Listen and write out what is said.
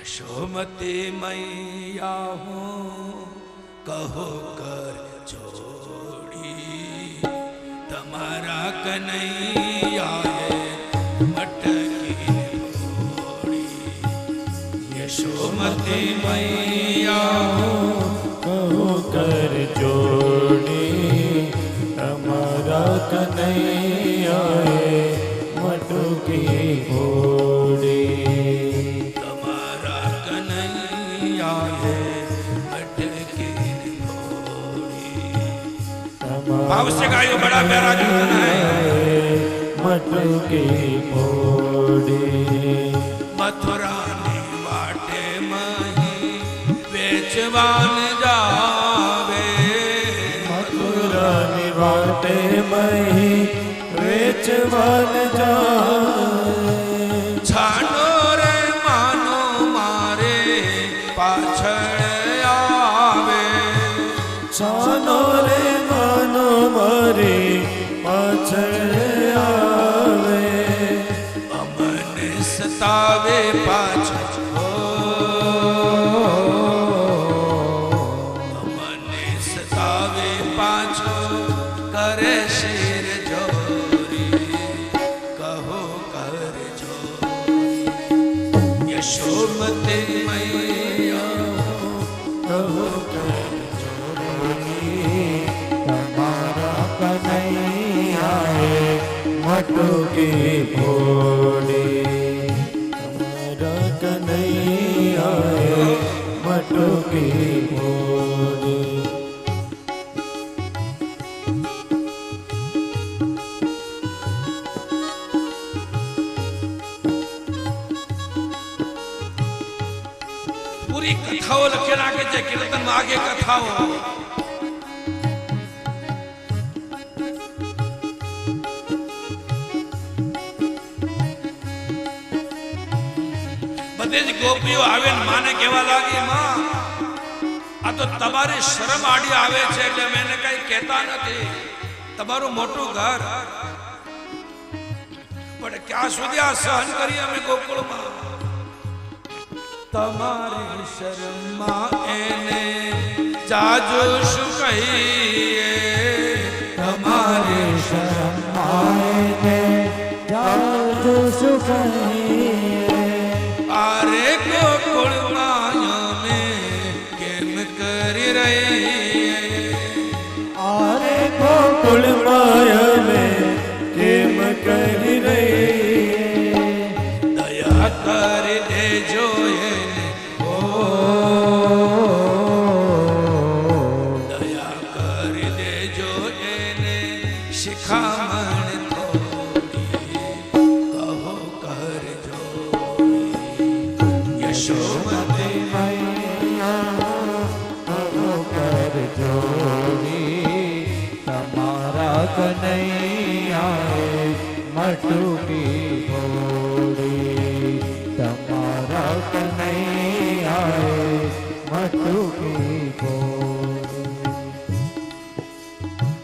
यशोमती मैया हो, कहो कर जोड़ी। तुम्हारा कन्हैया है, मटकी घोड़ी यशोमती मैया हो, कहो कर जोड़ी। तुम्हारा कन्हैया है, मटकी घोड़ी भविष्य का बड़ा प्यारा कीर्तन है। मटके मोड़े मथुरा बाटे मही बेचवान जावे। मथुरा बाटे मही बेचवान जावे। छानो रे मानो मारे पाछड़ आवे। छानो મારી પાછળ આવે. અમને સતાવે પાછળ. અમને સતાવે પાછો કરે શેર જોરી. કહો કર જોરી. યશોમતી મૈયા. કહો के भोले। हमारा कन्हैया मटो के भोले। पूरी कथाओं लखेरा के कीर्तन आगे कथाओं ગોપીઓ આવે ને માને કેવા લાગી, માં, આ તો તમારી શરમ આડી આવે છે એટલે એને કઈ કહેતા નથી. તમારું મોટું ઘર. પણ ક્યાં સુધી આ સહન કરીએ અમે ગોકુળમાં? તમારી શરમમાં એને જાજો શું કહીએ? તમારી શરમાઈને જાજુ સુખઈએ मूल माया में केम कर रही। दया कर दे जो ये ओ दया कर दे जो ये शिखामण कहो कर जो यशोमत मटुकी तमारा नहीं आए मटुकी